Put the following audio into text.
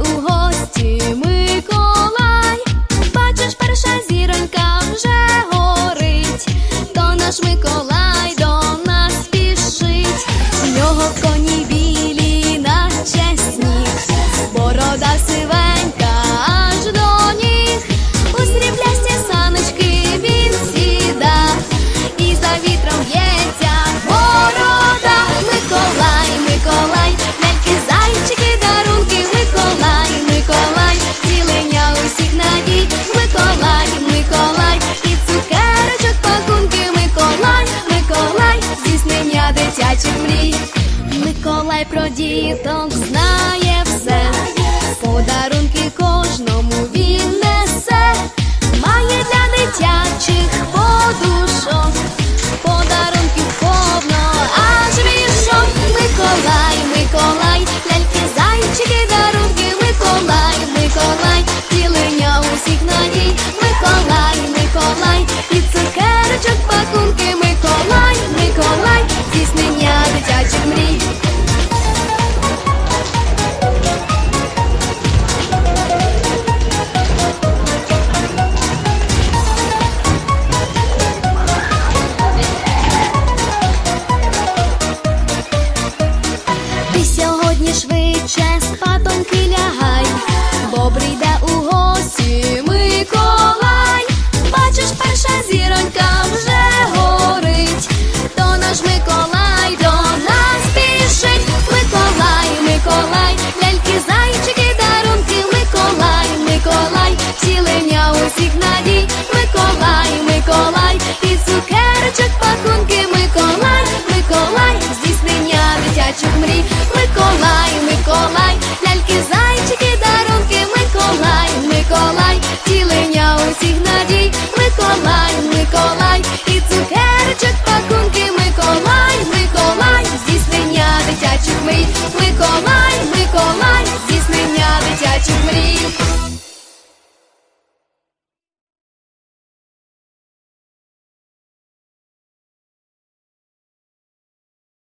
u дитячих мрій, Миколай про діток знає все, подарунки кожного. للكزار